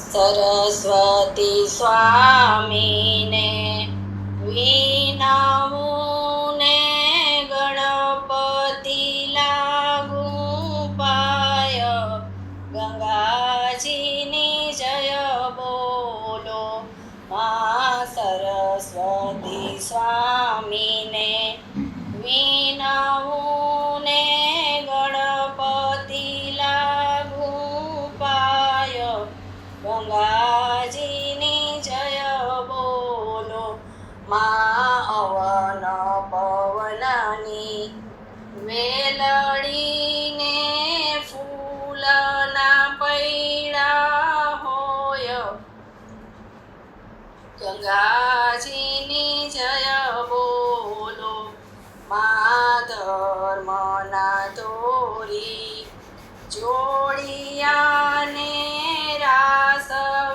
સરસ્વતી સ્વામીને વિનામુને ગણપતિ લાગુ પાય ગંગાજીની જય બોલો મા સરસ્વતી સ્વામીને વિનાવું જોડિયાને રાસ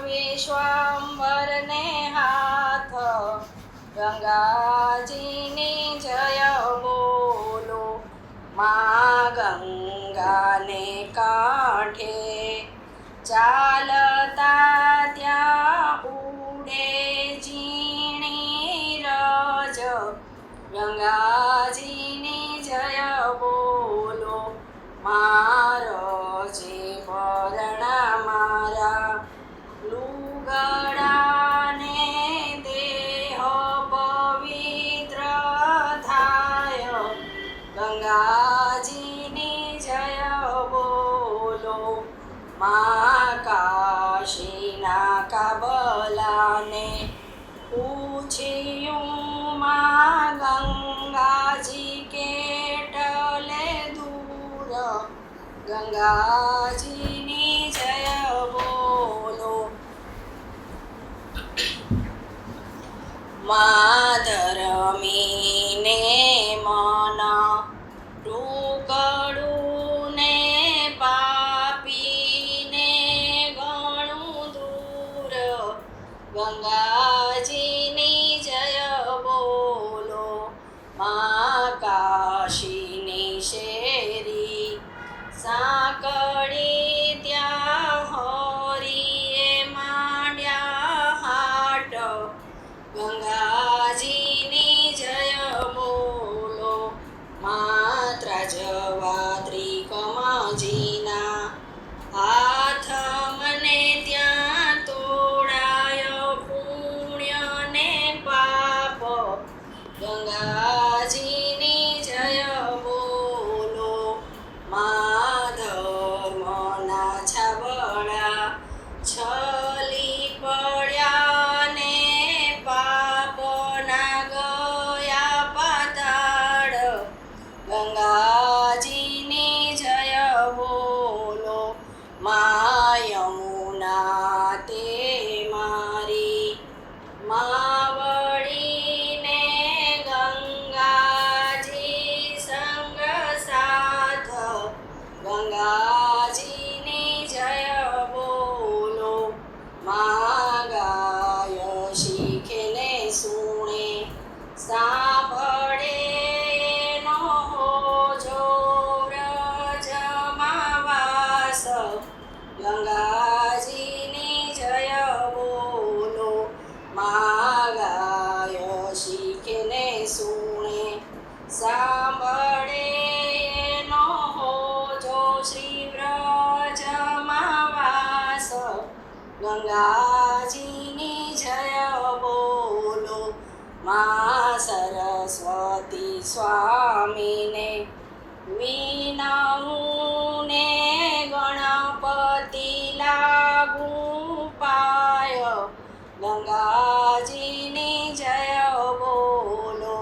વિશ્વંભરને હાથ. ગંગાજીની જય બોલો, મા ગંગાને કાંઠે. ચાલતા ત્યાં ઉડે ઝીણી રજ. ગંગાજીની જય બોલો મારો જે પરણા મારા લુગડાને દેહ પવિત્ર થાય. ગંગાજીની જય બોલો. મા ગંગાજીની જય બોલો માધરમીને મન ટુકડું ને પાપીને ઘણું દૂર ગંગાજીની જય બોલો મા કાશીની શેરી સાંકળી ગંગાજીની જય બોલો. માત્ર જવા કમજીના હાથ મને ત્યાં તોડાય પુણ્ય ને પાપ. ગંગાજીની જય બોલો. માધવના છાબડા છલી ગંગાજીની જય બોલો મા તે મારી. માવળીને ગંગાજી સંગ સાધ, ગંગાજીની જય બોલો, મા ગાય શીખને સુણે સાંભળે ગંગાજીની જય બોલો માગાયો શીખે ને સુણે સાંભળે નો જો શ્રી વ્રજમાં ગંગાજીની જય બોલો મા સરસ્વતી સ્વામીને વિનાવું ગંગાજીની જય બોલો.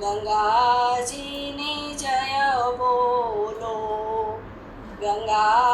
ગંગાજીની જય બોલો. ગંગા